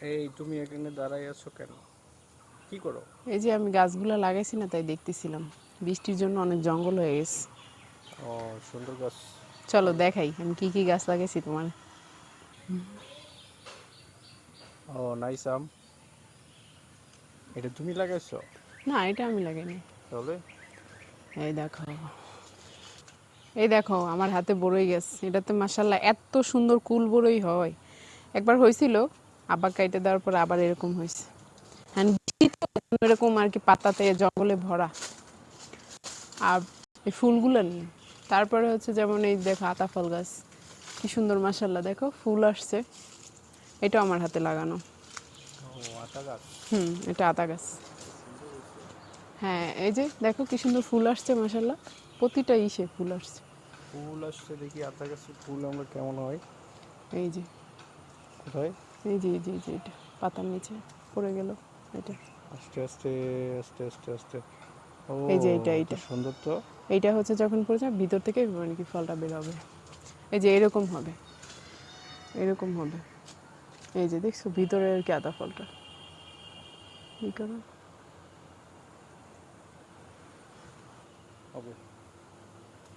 এই তুমি এখানে দাঁড়াই আছো কেন? কি করো? এই যে আমি গাছগুলো লাগাইছি না তাই দেখতেছিলাম। বৃষ্টির জন্য অনেক জঙ্গল হয়ে গেছে। ও সুন্দর গাছ। চলো দেখাই আমি কি কি গাছ লাগাইছি তোমার। ও নাইস আম। এটা তুমি লাগাইছো? না এটা আমি লাগাইনি। তাহলে? এই দেখো। এই দেখো আমার হাতে বড়ই গাছ। এটাতে মাসাল্লাহ এত সুন্দর কুল বড়ই হয়। একবার হয়েছিল আবার কাইটে দেওয়ার পর আবার এরকম হয়েছে। হ্যাঁ এরকম আর কি পাতাতে জঙ্গলে ভরা। আর এই ফুলগুলো নিয়ে। তারপরে হচ্ছে যেমন এই দেখো আতা ফল গাছ। কি সুন্দর মাসাল্লাহ দেখো ফুল আসছে। এটা আমার হাতে লাগানো। আতা গাছ হুম এটা আতা গাছ। হ্যাঁ এই যে দেখো কি সুন্দর ফুল আসছে মাসাল্লাহ প্রতিটা ইসে ফুল আসছে। ফুল আসছে দেখি আতা গাছের ফুল আমরা কেমন হয়? এই যে। কোথায়? এই যে এই যে এটা পাতার নিচে পড়ে গেল এটা। আস্তে আস্তে আস্তে আস্তে আস্তে। এই যে এইটা, কি এইটা। সুন্দর তো। এইটা হচ্ছে যখন পড়েছে ভিতর থেকে মানে কি ফলটা বেরোবে এই যে এরকম হবে। এরকম হবে। এই যে দেখছ ভিতরে আর কি আদা ফলটা।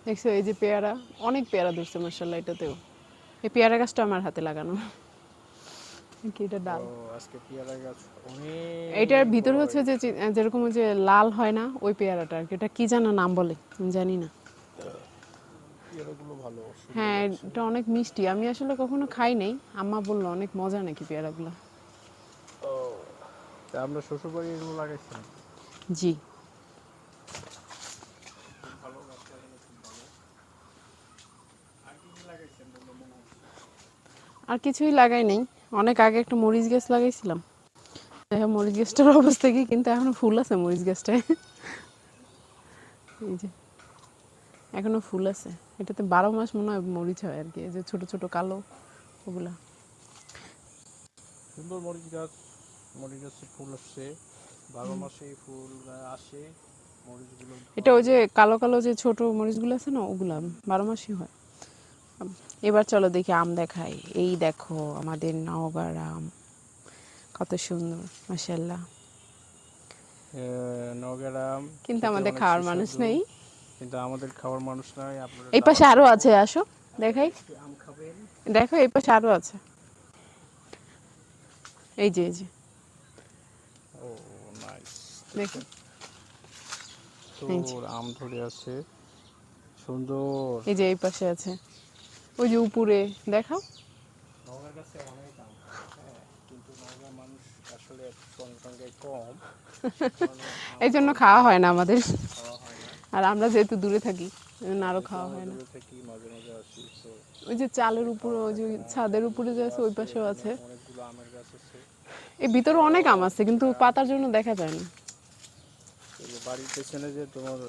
দেখছ এই যে পেয়ারা অনেক পেয়ারা ধরছে মার্শাল্লাহ এটাতেও। এই পেয়ারা গাছটা আমার হাতে লাগানো। কি এটা ডাল। ও আজকে পেয়ারা গাছ। অনেক এটার ভিতরে হচ্ছে যে যেরকম ওই যে লাল হয় না ওই পেয়ারাটা আর কি। এটা কি জানা নাম বলে জানি না। পেয়ারাগুলো ভালো হ্যাঁ এটা অনেক মিষ্টি। আমি আসলে কখনো খাই নাই। আম্মা বলল অনেক মজা নাকি পেয়ারাগুলো। তা আমরা শ্বশুর বাড়ি এগুলো লাগাইছিলাম। জি। আর কিছুই লাগাই নাই। অনেক আগে একটা মরিচ গাছ লাগাইছিলাম। দেখো মরিচ গাছটার অবস্থা কি কিন্তু এখনও ফুল আছে মরিচ গাছটায়। এই যে এখনও ফুল আছে। এটাতে বারো মাস মনে হয় মরিচ হয় আর কি যে ছোট ছোট কালো ওগুলা। সুন্দর মরিচ গাছ মরিচ গাছে ফুল আসছে। বারো মাসে ফুল আসে মরিচগুলো। এটা ওই যে কালো কালো যে ছোট মরিচগুলো আছে না ওগুলা বারো মাসই হয়। এবার চলো দেখি আম দেখাই। এই দেখো আমাদের নওগাঁর আম। কত সুন্দর মাসাল্লাহ নগেরাম কিন্তু আমাদের খাওয়ার মানুষ নেই। কিন্তু আমাদের খাওয়ার মানুষ নাই এই পাশে আরও আছে আসো দেখাই। আম দেখো এই পাশে আরও আছে। এই যে এই যে। ও নাইস দেখো। তোর আম ধরে আছে। সুন্দর। এই যে এই পাশে আছে। ওই যে উপরে দেখাও। হ্যাঁ এই জন্য খাওয়া হয় না আমাদের। হয় আর আমরা যেহেতু দূরে থাকি এই জন্য আরও খাওয়া হয় না। ওই যে চালের উপরে ওই যে ছাদের উপরে যে আছে ওই পাশেও আছে। এই ভিতরে অনেক আম আছে কিন্তু পাতার জন্য দেখা যায় না। বাড়ির পেছনে যে তোমার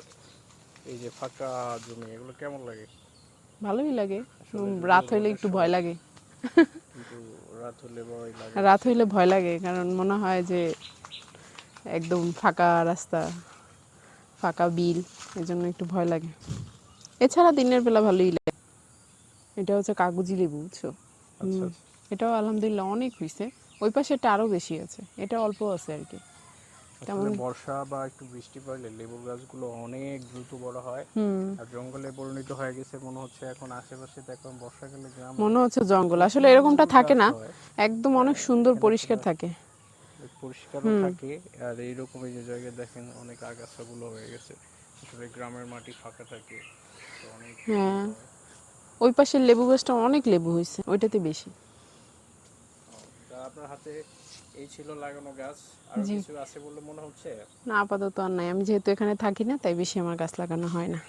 এই যে ফাঁকা জমি এগুলো কেমন লাগে? ভালোই লাগে। রাত হইলে একটু ভয় লাগে। রাত হইলে ভয় লাগে। কারণ মনে হয় যে একদম ফাঁকা রাস্তা ফাঁকা বিল এই জন্য একটু ভয় লাগে। এছাড়া দিনের বেলা ভালোই লাগে। এটা হচ্ছে কাগজি লেবু বুঝছ? আচ্ছা এটাও আলহামদুলিল্লাহ অনেক হয়েছে ওই পাশে এটা আরও বেশি আছে। এটা অল্প আছে আর কি। আসলে বর্ষা বা একটু বৃষ্টি পড়লে লেবুর গাছগুলো অনেক দ্রুত বড় হয়। আর জঙ্গলে পরিণত হয়ে গেছে মনে হচ্ছে এখন আশেপাশে দেখো বর্ষাকালে গ্রাম মনে হচ্ছে জঙ্গল। আসলে এরকমটা থাকে না। একদম অনেক সুন্দর পরিষ্কার থাকে। পরিষ্কারও থাকে। আর এইরকম এই যে জায়গায় দেখেন অনেক আগাছাগুলো হয়ে গেছে। আসলে গ্রামের মাটি ফাঁকা থাকে হ্যাঁ। ওই পাশের লেবু গাছটা অনেক লেবু হয়েছে ওইটাতে বেশি। আপনার হাতে এই ছিল লাগানো গাছ। আর কিছু আছে বলে মনে হচ্ছে? না আপাতত আর নাই। আমি যেহেতু এখানে থাকি না তাই বেশি আমার গাছ লাগানো হয় না।